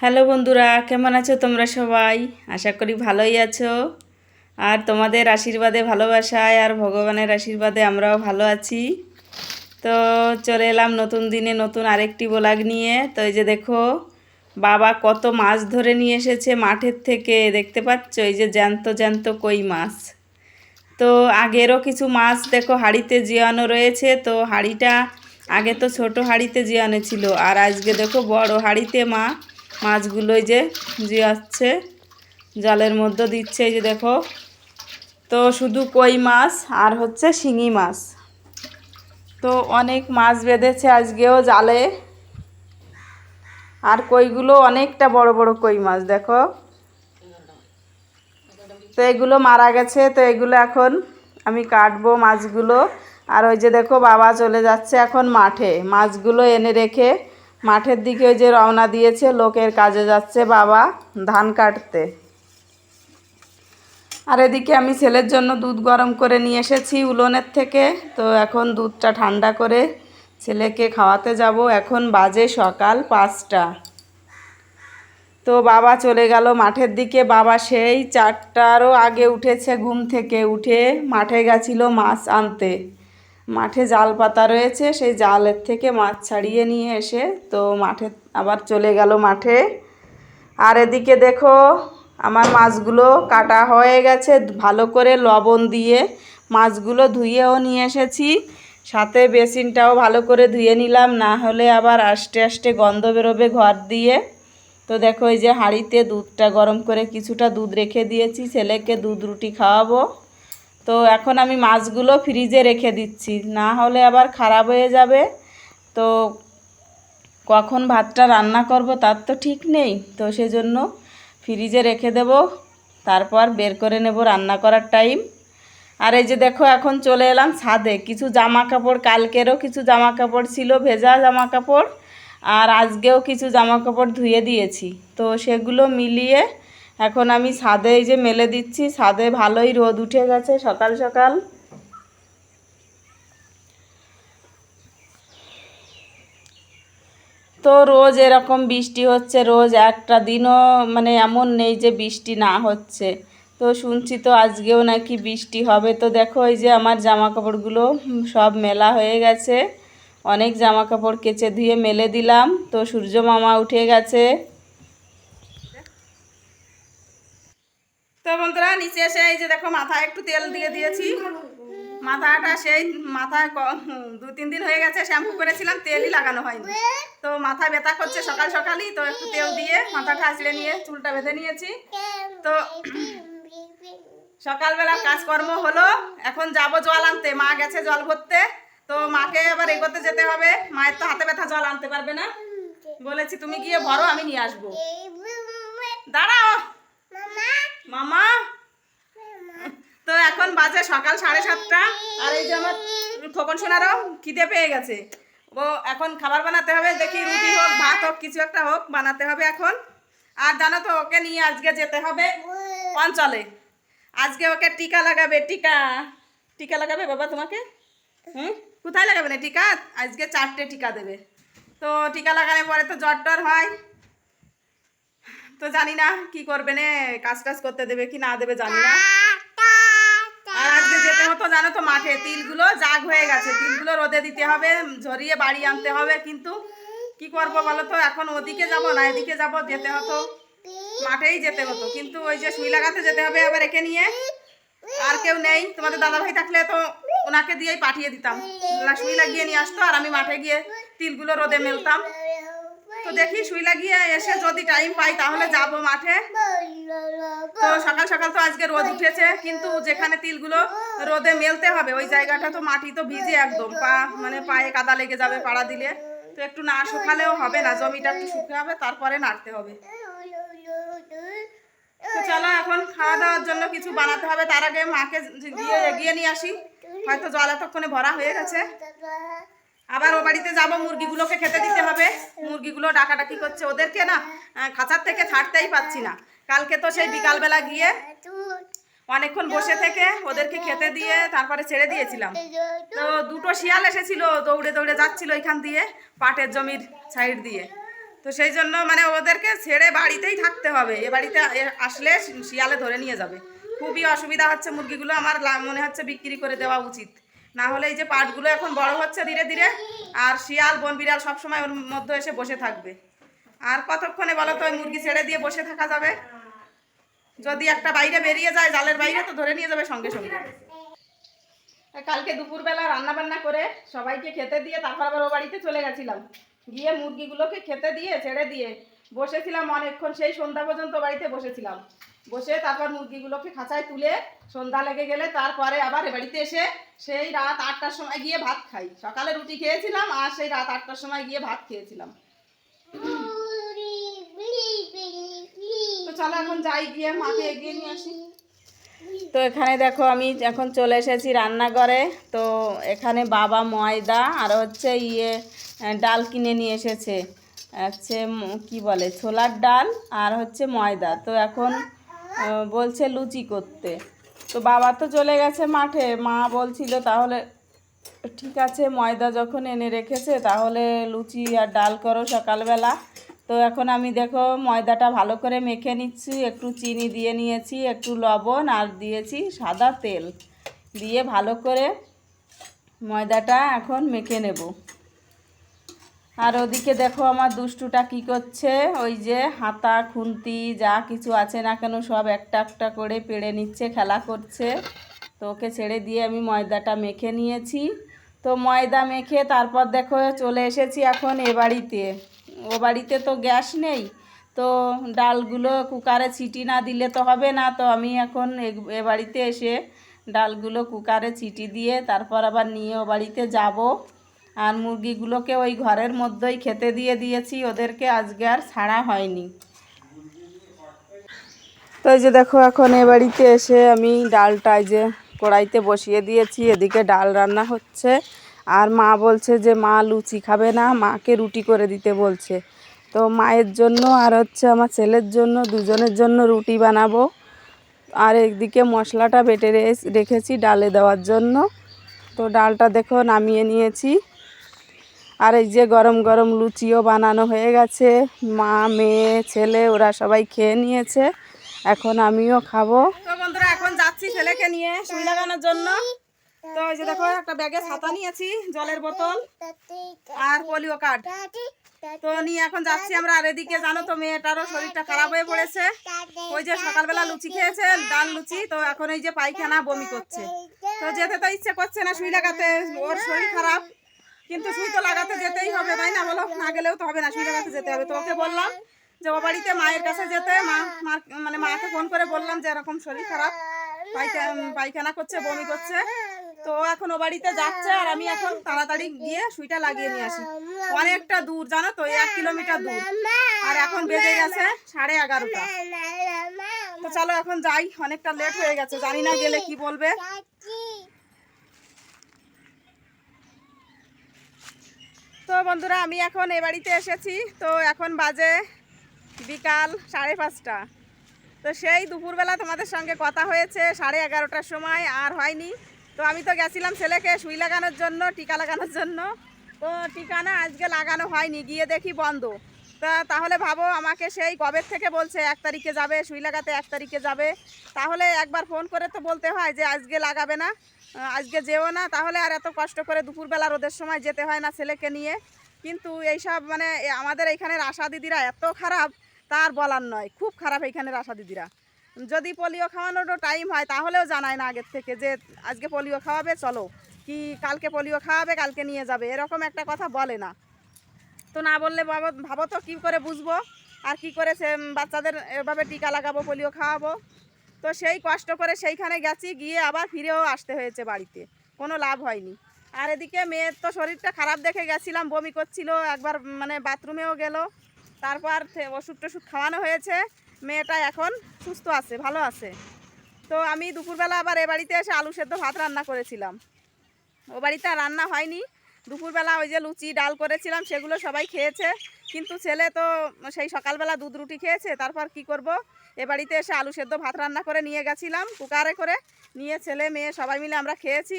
Hello বন্ধুরা, কেমন আছো তোমরা সবাই? আশা করি ভালোই আছো। আর তোমাদের আশীর্বাদে ভালোবাসায় আর ভগবানের আশীর্বাদে আমরাও ভালো আছি। তো চলে এলাম নতুন দিনে নতুন আরেকটি ব্লগ নিয়ে। তো এই যে দেখো, বাবা কত মাছ ধরে নিয়ে এসেছে মাঠের থেকে। দেখতে পাচ্ছ? এই যে জ্যান্ত জ্যান্ত কই মাছ। তো আগেরও কিছু মাছ দেখো হাঁড়িতে জিয়ানো রয়েছে। তো হাঁড়িটা আগে তো ছোট হাঁড়িতে জিয়ানো ছিল। আর আজকে দেখো বড় হাঁড়িতে মা মাছগুলোই যে জি আসছে, জালের মধ্যে দিচ্ছে, এই যে দেখো। তো শুধু কই মাছ আর হচ্ছে শিঙি মাছ। তো অনেক মাছ বেঁধেছে আজকেও জালে। আর কইগুলো অনেকটা বড় বড় কই মাছ, দেখো। তো এগুলো মারা গেছে, তো এগুলো এখন আমি কাটবো মাছগুলো। আর ওই যে দেখো বাবা চলে যাচ্ছে এখন মাঠে। মাছগুলো এনে রেখে মাঠের দিকে যে রওনা দিয়েছে, লোকের কাজে যাচ্ছে বাবা ধান কাটতে। আর এদিকে আমি ছেলের জন্য দুধ গরম করে নিয়ে এসেছি উলোনের থেকে। তো এখন দুধটা ঠান্ডা করে ছেলেকে খাওয়াতে যাব। এখন বাজে সকাল পাঁচটা। তো বাবা চলে গেল মাঠের দিকে। বাবা সেই চারটারও আগে উঠেছে ঘুম থেকে উঠে। মাঠে গেছিল মাছ আনতে। মাঠে জাল পাতা রয়েছে, সেই জালের থেকে মাছ ছাড়িয়ে নিয়ে এসে তো মাঠে আবার চলে গেল মাঠে। আর এদিকে দেখো, আমার মাছগুলো কাটা হয়ে গেছে, ভালো করে লবণ দিয়ে মাছগুলো ধুয়েও নিয়ে এসেছি। সাথে বেসিনটাও ভালো করে ধুয়ে নিলাম, না হলে আবার আস্তে আস্তে গন্ধ বেরোবে ঘর দিয়ে। তো দেখো, এই যে হাঁড়িতে দুধটা গরম করে কিছুটা দুধ রেখে দিয়েছি, ছেলেকে দুধ রুটি খাওয়াবো। তো এখন আমি মাছগুলো ফ্রিজে রেখে দিচ্ছি। না হলে আবার খারাপ হয়ে যাবে। তো কখন ভাতটা রান্না করব তার তো ঠিক নেই। তো সেজন্য ফ্রিজে রেখে দেব। তারপর বের করে নেব রান্না করার টাইম। আর এই যে দেখো এখন চলে এলাম ছাদে। কিছু জামা কাপড় কালকেরও কিছু জামা কাপড় ছিল, ভেজা জামা কাপড় আর আজকেও কিছু জামা কাপড় ধুয়ে দিয়েছি। তো সেগুলো মিলিয়ে এখন আমি ছাদে এই যে মেলে দিচ্ছি, ছাদে ভালোই রোদ উঠে গেছে সকাল সকাল। তো রোজ এরকম বৃষ্টি হচ্ছে, রোজ একটা দিনও মানে এমন নেই যে বৃষ্টি না হচ্ছে। তো শুনছি তো আজকেও নাকি বৃষ্টি হবে। তো দেখো এই যে আমার জামা কাপড়গুলো সব মেলা হয়ে গেছে। অনেক জামা কাপড় কেচে ধুয়ে মেলে দিলাম। তো সূর্য মামা উঠে গেছে। তো বন্ধুরা, নিচে এসে এই যে দেখো, মাথায় একটু তেল দিয়ে দিয়েছি। মাথাটা সেই, মাথায় দু তিন দিন হয়ে গেছে, শ্যাম্পু করেছিলাম, তেলই লাগানো হয়নি। তো মাথা ব্যথা করছে সকাল সকালই, তো একটু তেল দিয়ে মাথাটা আঁচড়ে নিয়ে চুলটা বেঁধে নিয়েছি। তো সকালবেলা কাজকর্ম হলো, এখন যাব জল আনতে। মা গেছে জল ভরতে। তো মাকে আবার এগোতে যেতে হবে। মায়ের তো হাতে ব্যথা, জল আনতে পারবে না। বলেছি, তুমি গিয়ে ভরো, আমি নিয়ে আসব। দাঁড়াও। মামা? তো এখন বাজে সকাল সাড়ে সাতটা। আর এই যে আমার থকন সোনারও খিদে পেয়ে গেছে। ও এখন খাবার বানাতে হবে, দেখি রুটি হোক, ভাত হোক, কিছু একটা হোক, বানাতে হবে এখন। আর জানো তো, ওকে নিয়ে আজকে যেতে হবে অঞ্চলে। আজকে ওকে টিকা লাগাবে, টিকা। টিকা লাগাবে বাবা তোমাকে? হুম? কোথায় লাগাবে না? টিকা? আজকে চারটে টিকা দেবে। তো টিকা লাগানোর পরে তো জ্বর টর হয়। তো জানি না কি করবে না, কাজ টাজ করতে দেবে কি না দেবে জানি না। আর আজকে যেতে হতো জানো তো মাঠে, তিলগুলো জাগ হয়ে গেছে, তিলগুলো রোদে দিতে হবে, ঝরিয়ে বাড়ি আনতে হবে কিন্তু কি করব বলো তো? এখন ওদিকে যাব না, এদিকে যাব, যেতে হতো, মাঠেই যেতে হতো। কিন্তু ওই যে সুই লাগাতে যেতে হবে আবার একে নিয়ে, আর কেউ নেই। তোমাদের দাদা ভাই থাকলে তো ওনাকে দিয়েই পাঠিয়ে দিতাম। সুই লাগিয়ে নিয়ে আসতো, আর আমি মাঠে গিয়ে তিলগুলো রোদে মেলতাম। তো দেখি সুই লাগিয়ে এসে যদি টাইম পাই তাহলে যাব মাঠে। তো সকাল সকাল তো আজকে রোদ উঠেছে, কিন্তু যেখানে তিলগুলো রোদে মেলতে হবে, ওই জায়গাটা তো মাটি তো ভিজে একদম। পা মানে পায়ে কাদা লেগে যাবে পাড়া দিলে। তো একটু না শুকালেও হবে না, জমিটা একটু শুকিয়ে হবে, তারপরে নাড়তে হবে। তো চলো এখন খাওয়া দাওয়ার জন্য কিছু বানাতে হবে, তার আগে মাকে গিয়ে এগিয়ে নিয়ে আসি। হয়তো জল এতক্ষণে ভরা হয়ে গেছে। আবার ও বাড়িতে যাব, মুরগিগুলোকে খেতে দিতে হবে। মুরগিগুলো ডাকাডাকি করছে। ওদেরকে না খাঁচার থেকে ছাড়তেই পাচ্ছি না। কালকে তো সেই বিকালবেলা গিয়ে অনেকক্ষণ বসে থেকে ওদেরকে খেতে দিয়ে তারপরে ছেড়ে দিয়েছিলাম। তো দুটো শিয়াল এসেছিল, দৌড়ে দৌড়ে যাচ্ছিল এখান দিয়ে, পাটের জমির সাইড দিয়ে। তো সেই জন্য মানে ওদেরকে ছেড়ে বাড়িতেই থাকতে হবে। এ বাড়িতে আসলে শিয়ালে ধরে নিয়ে যাবে। খুবই অসুবিধা হচ্ছে মুরগিগুলো। আমার মনে হচ্ছে বিক্রি করে দেওয়া উচিত। না হলে এই যে পাটগুলো এখন বড় হচ্ছে ধীরে ধীরে, আর শিয়াল, বন বিড়াল সবসময় ওর মধ্যে এসে বসে থাকবে। আর কতক্ষণে বলো তো ওই মুরগি ছেড়ে দিয়ে বসে থাকা যাবে? যদি একটা বাইরে বেরিয়ে যায়, জালের বাইরে, তো ধরে নিয়ে যাবে সঙ্গে সঙ্গে। কালকে দুপুরবেলা রান্না বান্না করে সবাইকে খেতে দিয়ে, তারপর আবার ও বাড়িতে চলে গেছিলাম। গিয়ে মুরগিগুলোকে খেতে দিয়ে, ছেড়ে দিয়ে বসেছিলাম অনেকক্ষণ, সেই সন্ধ্যা পর্যন্ত বাড়িতে বসেছিলাম। বসে তারপর মুরগিগুলোকে খাঁচায় তুলে সন্ধ্যা লেগে গেলে তারপরে আবার বাড়িতে এসে সেই রাত আটটার সময় গিয়ে ভাত খাই। সকালে রুটি খেয়েছিলাম আর সেই রাত আটটার সময় গিয়ে ভাত খেয়েছিলাম। তো চলো এখন যাই গিয়ে এগিয়ে নিয়ে আসি। তো এখানে দেখো আমি এখন চলে এসেছি রান্নাঘরে। তো এখানে বাবা ময়দা আর হচ্ছে ইয়ে ডাল কিনে নিয়ে এসেছে। হচ্ছে কি বলে, ছোলার ডাল আর হচ্ছে ময়দা। তো এখন বলছে লুচি করতে। তো বাবা তো চলে গেছে মাঠে। মা বলছিল, তাহলে ঠিক আছে, ময়দা যখন এনে রেখেছে, তাহলে লুচি আর ডাল করো সকালবেলা। তো এখন আমি দেখো, ময়দাটা ভালো করে মেখে নিচ্ছি। একটু চিনি দিয়ে নিয়েছি, একটু লবণ আর দিয়েছি সাদা তেল। দিয়ে ভালো করে ময়দাটা এখন মেখে নেব। আর ওদিকে দেখো আমার দুষ্টুটা কি করছে? ওই যে হাতা, খুন্তি, যা কিছু আছে না কেন সব একটা একটা করে পেড়ে নিচ্ছে, খেলা করছে। তো ওকে ছেড়ে দিয়ে আমি ময়দাটা মেখে নিয়েছি। তো ময়দা মেখে তারপর দেখো চলে এসেছি এখন এ বাড়িতে। ও বাড়িতে তো গ্যাস নেই, তো ডালগুলো কুকারে ছিটি না দিলে তো হবে না। তো আমি এখন এ- বাড়িতে এসে ডালগুলো কুকারে ছিটি দিয়ে তারপর আবার নিয়ে ও বাড়িতে যাব। আর মুরগিগুলোকে ওই ঘরের মধ্যেই খেতে দিয়ে দিয়েছি, ওদেরকে আজকে আর ছাড়া হয়নি। তো এই যে দেখো, এখন এ বাড়িতে এসে আমি ডালটা যে কড়াইতে বসিয়ে দিয়েছি, এদিকে ডাল রান্না হচ্ছে। আর মা বলছে যে, মা লুচি খাবে না, মাকে রুটি করে দিতে বলছে। তো মায়ের জন্য আর হচ্ছে আমার ছেলের জন্য, দুজনের জন্য রুটি বানাবো। আর একদিকে মশলাটা বেটে রেখেছি ডালে দেওয়ার জন্য। তো ডালটা দেখো নামিয়ে নিয়েছি। আর এই যে গরম গরম লুচিও বানানো হয়ে গেছে। মা, মেয়ে, ছেলে, ওরা সবাই খেয়ে নিয়েছে। এখন আমিও খাব। তো বন্ধুরা, এখন যাচ্ছি ছেলেকে নিয়ে সুই লাগানোর জন্য। তো এই যে দেখো, একটা ব্যাগে ছাতা নিয়েছি, জলের বোতল আর পোলিও কার্ড। তো নিয়ে এখন যাচ্ছি আমরা। আর এদিকে জানো তো, মেয়েটারও শরীরটা খারাপ হয়ে পড়েছে। ওই যে সকালবেলা লুচি খেয়েছে ডাল লুচি। তো এখন এই যে পায়খানা বমি করছে। তো যেতে তো ইচ্ছে করছে না সুই লাগাতে। ওর শরীর খারাপ। কিন্তু সুই তো লাগাতে যেতেই হবে, তাই না বলো? না গেলেও তো হবে না সুই লাগাতে যেতে হবে। তো ওকে বললাম যে, ও বাড়িতে মায়ের কাছে যেতে, মা মানে মাকে ফোন করে বললাম যে, এরকম শরীর খারাপ পায়খানা করছে, বমি করছে। তো এখন ও বাড়িতে যাচ্ছে আর আমি এখন তাড়াতাড়ি গিয়ে সুইটা লাগিয়ে নিয়ে আসি। অনেকটা দূর, জানো তো, এক কিলোমিটার দূর। আর এখন বেজে গেছে সাড়ে এগারোটা। তো চলো এখন যাই, অনেকটা লেট হয়ে গেছে, জানি না গেলে কি বলবে। তো বন্ধুরা, আমি এখন এ বাড়িতে এসেছি। তো এখন বাজে বিকাল সাড়ে পাঁচটা। তো সেই দুপুরবেলা তোমাদের সঙ্গে কথা হয়েছে সাড়ে এগারোটার সময়, আর হয়নি। তো আমি তো গেছিলাম ছেলেকে সুই লাগানোর জন্য, টিকা লাগানোর জন্য। তো টিকা না আজকে লাগানো হয়নি, গিয়ে দেখি বন্ধ। তা তাহলে ভাবো, আমাকে সেই কবের থেকে বলছে, এক তারিখে যাবে সুই লাগাতে এক তারিখে যাবে। তাহলে একবার ফোন করে তো বলতে হয় যে, আজকে লাগাবে না আজকে যেও না, তাহলে আর এত কষ্ট করে দুপুরবেলা রোদের সময় যেতে হয় না ছেলেকে নিয়ে। কিন্তু এইসব মানে আমাদের এইখানের আশা দিদিরা এত খারাপ তার বলার নয়। খুব খারাপ এইখানের আশা দিদিরা। যদি পোলিও খাওয়ানোরও টাইম হয়, তাহলেও জানায় না আগের থেকে যে, আজকে পোলিও খাওয়াবে, চলো। কি কালকে পোলিও খাওয়াবে, কালকে নিয়ে যাবে, এরকম একটা কথা বলে না। তো না বললে ভাবো তো কী করে বুঝব? আর কি করে সে বাচ্চাদের এভাবে টিকা লাগাবো, পোলিও খাওয়াবো? তো সেই কষ্ট করে সেইখানে গেছি, গিয়ে আবার ফিরেও আসতে হয়েছে বাড়িতে। কোনো লাভ হয়নি। আর এদিকে মেয়ের তো শরীরটা খারাপ দেখে গেছিলাম, বমি করছিল, একবার মানে বাথরুমেও গেল। তারপর ওষুধ টষুধ খাওয়ানো হয়েছে। মেয়েটা এখন সুস্থ আছে, ভালো আছে। তো আমি দুপুরবেলা আবার এ বাড়িতে এসে আলু সেদ্ধ ভাত রান্না করেছিলাম। ও বাড়িতে রান্না হয়নি। দুপুরবেলা ওই যে লুচি, ডাল করেছিলাম, সেগুলো সবাই খেয়েছে। কিন্তু ছেলে তো সেই সকালবেলা দুধ রুটি খেয়েছে, তারপর কি করব? এ বাড়িতে এসে আলু সেদ্ধ ভাত রান্না করে নিয়ে গেছিলাম, কুকারে করে নিয়ে ছেলে, মেয়ে সবাই মিলে আমরা খেয়েছি।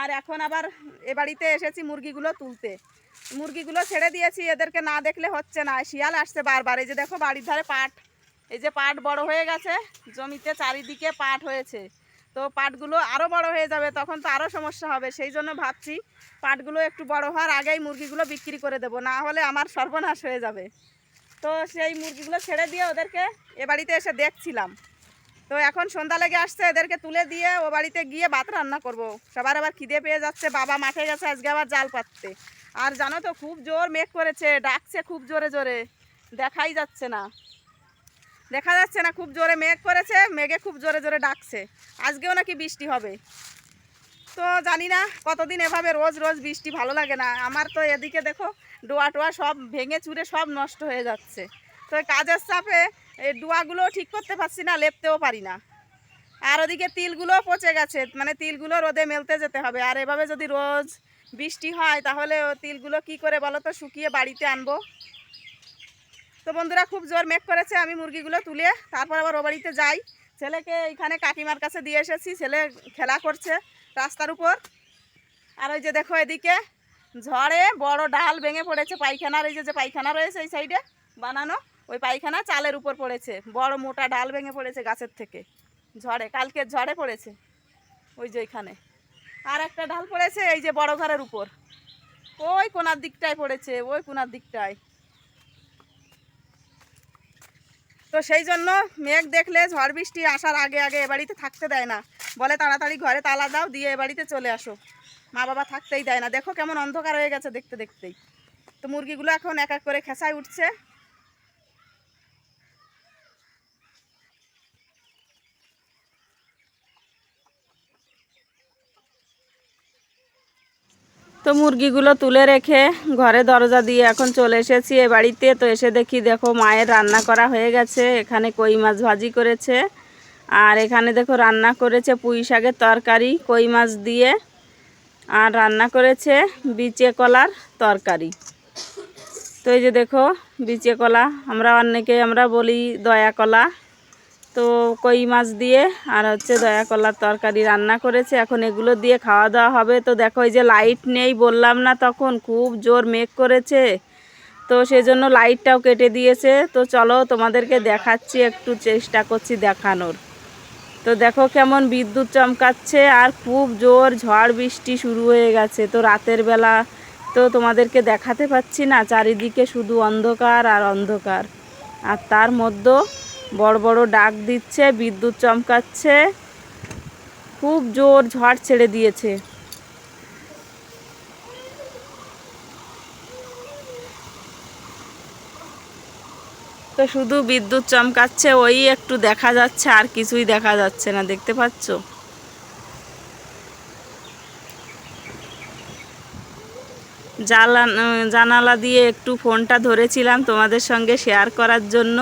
আর এখন আবার এ বাড়িতে এসেছি মুরগিগুলো তুলতে। মুরগিগুলো ছেড়ে দিয়েছি, এদেরকে না দেখলে হচ্ছে না। শিয়াল আসছে বারবার। এই যে দেখো, বাড়ির ধারে পাট, এই যে পাট বড় হয়ে গেছে, জমিতে চারিদিকে পাট হয়েছে। তো পাটগুলো আরও বড় হয়ে যাবে, তখন তো আরও সমস্যা হবে। সেই জন্য ভাবছি পাটগুলো একটু বড় হওয়ার আগেই মুরগিগুলো বিক্রি করে দেবো, না হলে আমার সর্বনাশ হয়ে যাবে। তো সেই মুরগিগুলো ছেড়ে দিয়ে ওদেরকে এ বাড়িতে এসে দেখছিলাম। তো এখন সন্ধ্যা লেগে আসছে, এদেরকে তুলে দিয়ে ও বাড়িতে গিয়ে ভাত রান্না করব। সবার আবার খিদে পেয়ে যাচ্ছে, বাবা মাঠে গেছে আজকে আবার জাল পাততে। আর জানো তো, খুব জোর মেঘ করেছে, ডাকছে খুব জোরে জোরে, দেখাই যাচ্ছে না। দেখা যাচ্ছে না, খুব জোরে মেঘ করেছে, মেঘে খুব জোরে জোরে ডাকছে। আজকেও নাকি বৃষ্টি হবে। তো জানি না কতদিন এভাবে রোজ রোজ বৃষ্টি ভালো লাগে না। আমার তো এদিকে দেখো, ডোয়া টোয়া সব ভেঙে চুরে সব নষ্ট হয়ে যাচ্ছে। তো কাজের চাপে এই ডোয়াগুলো ঠিক করতে পারছি না, লেপতেও পারি না। আর ওদিকে তিলগুলো পচে গেছে মানে তিলগুলো রোদে মেলতে যেতে হবে। আর এভাবে যদি রোজ বৃষ্টি হয়, তাহলে তিলগুলো কি করে বলো তো, শুকিয়ে বাড়িতে আনব? তো বন্ধুরা খুব জোর মেঘ করেছে, আমি মুরগিগুলো তুলে তারপর আবার ও বাড়িতে যাই। ছেলেকে এইখানে কাকিমার কাছে দিয়ে এসেছি, ছেলে খেলা করছে রাস্তার উপর। আর ওই যে দেখো এদিকে, ঝড়ে বড় ডাল ভেঙে পড়েছে পায়খানার এই যে পায়খানা রয়েছে এই সাইডে বানানো, ওই পায়খানা চালের উপর পড়েছে। বড় মোটা ডাল ভেঙে পড়েছে গাছের থেকে, ঝড়ে কালকে ঝড়ে পড়েছে ওই যে ওইখানে আর একটা ডাল পড়েছে এই যে বড় ঘরের উপর। ওই কোনার দিকটায় পড়েছে, ওই কোনার দিকটায়। তো সেই জন্য মেঘ দেখলে ঝড় বৃষ্টি আসার আগে আগে এ বাড়িতে থাকতে দেয় না। বলে তাড়াতাড়ি ঘরে তালা দাও, দিয়ে এ বাড়িতে চলে আসো। মা বাবা থাকতেই দেয় না। দেখো কেমন অন্ধকার হয়ে গেছে দেখতে দেখতেই। তো মুরগিগুলো এখন এক এক করে খেসায় উঠছে। তো মুরগিগুলো তুলে রেখে ঘরে দরজা দিয়ে এখন চলে এসেছি এ বাড়িতে। তো এসে দেখি দেখো মায়ের রান্না করা হয়ে গেছে। এখানে কই মাছ ভাজি করেছে। আর এখানে দেখো রান্না করেছে পুঁই শাকের তরকারি, কই মাছ দিয়ে। আর রান্না করেছে বিচে কলার তরকারি। তো এই যে দেখো বিচে কলা, আমরা অনেকে আমরা বলি দয়া কলা। তো কই মাছ দিয়ে আর হচ্ছে দয়া কলার তরকারি রান্না করেছে। এখন এগুলো দিয়ে খাওয়া দাওয়া হবে। তো দেখো এই যে লাইট নেই বললাম না তখন, খুব জোর মেঘ করেছে। তো সেজন্য লাইটটাও কেটে দিয়েছে। তো চলো তোমাদেরকে দেখাচ্ছি, একটু চেষ্টা করছি দেখানোর। তো দেখো কেমন বিদ্যুৎ চমকাচ্ছে আর খুব জোর ঝড় বৃষ্টি শুরু হয়ে গেছে। তো রাতের বেলা তো তোমাদেরকে দেখাতে পাচ্ছি না, চারিদিকে শুধু অন্ধকার আর অন্ধকার। আর তার মধ্যে বড় বড় ডাক দিচ্ছে, বিদ্যুৎ চমকাচ্ছে। খুব জোর ঝড় ছেড়ে দিয়েছে। তো শুধু বিদ্যুৎ চমকাচ্ছে, ওই একটু দেখা যাচ্ছে, আর কিছুই দেখা যাচ্ছে না, দেখতে পাচ্ছ? জালা জানালা দিয়ে একটু ফোনটা ধরেছিলাম তোমাদের সঙ্গে শেয়ার করার জন্য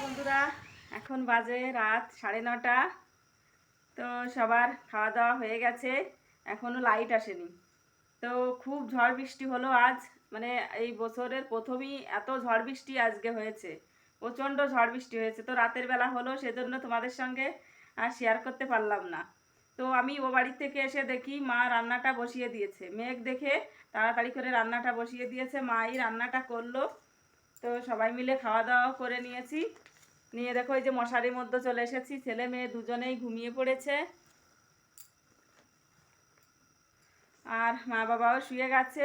বন্ধুরা এখন বাজে রাত সাড়ে নটা। তো সবার খাওয়া দাওয়া হয়ে গেছে। এখনও লাইট আসেনি। তো খুব ঝড় বৃষ্টি হলো আজ। মানে এই বছরের প্রথমেই এত ঝড় বৃষ্টি আজকে হয়েছে। প্রচণ্ড ঝড় বৃষ্টি হয়েছে। তো রাতের বেলা হলো, সেজন্য তোমাদের সঙ্গে আর শেয়ার করতে পারলাম না। তো আমি ও বাড়ি থেকে এসে দেখি, মা রান্নাটা বসিয়ে দিয়েছে। মেঘ দেখে তাড়াতাড়ি করে রান্নাটা বসিয়ে দিয়েছে। মাই রান্নাটা করল। তো সবাই মিলে খাওয়া দাওয়া করে নিয়েছি। নিয়ে দেখো এই যে মশারির মধ্যে চলে এসেছি। ছেলে মেয়ে দুজনেই ঘুমিয়ে পড়েছে। আর মা বাবাও শুয়ে গেছে।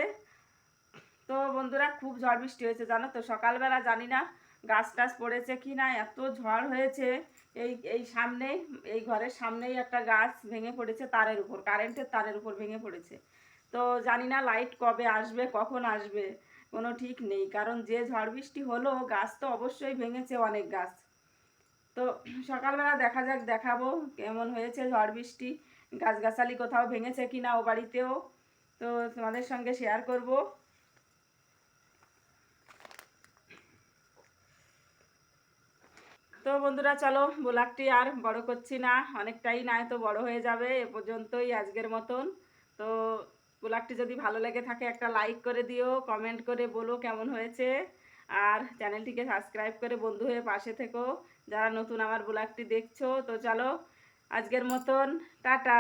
তো বন্ধুরা, খুব ঝড় বৃষ্টি হয়েছে, জানো তো? সকালবেলা জানি না গাছ টাছ পড়েছে কি না, এত ঝড় হয়েছে। এই এই সামনেই, এই ঘরের সামনেই একটা গাছ ভেঙে পড়েছে তারের উপর, কারেন্টের তারের উপর ভেঙে পড়েছে। তো জানি না লাইট কবে আসবে, কখন আসবে, কোনো ঠিক নেই। কারণ যে ঝড় বৃষ্টি হলো, গাছ তো অবশ্যই ভেঙেছে অনেক গাছ। তো সকালবেলা দেখা যাক, দেখাবো কেমন হয়েছে ঝড় বৃষ্টি, গাছগাছালি কোথাও ভেঙেছে কি না ও বাড়িতেও। তো তোমাদের সঙ্গে শেয়ার করব। তো বন্ধুরা, চলো ব্লগটি আর বড় করছি না, অনেকটাই না তো বড় হয়ে যাবে এ পর্যন্তই আজকের মতন। তো ব্লগটি যদি ভালো লেগে থাকে একটা লাইক করে দিও কমেন্ট করে বলো কেমন হয়েছে। আর চ্যানেলটিকে সাবস্ক্রাইব করে বন্ধু হয়ে পাশে থেকো। যারা নতুন আমার ব্লগটি দেখছ তো চলো আজকের মতন টাটা।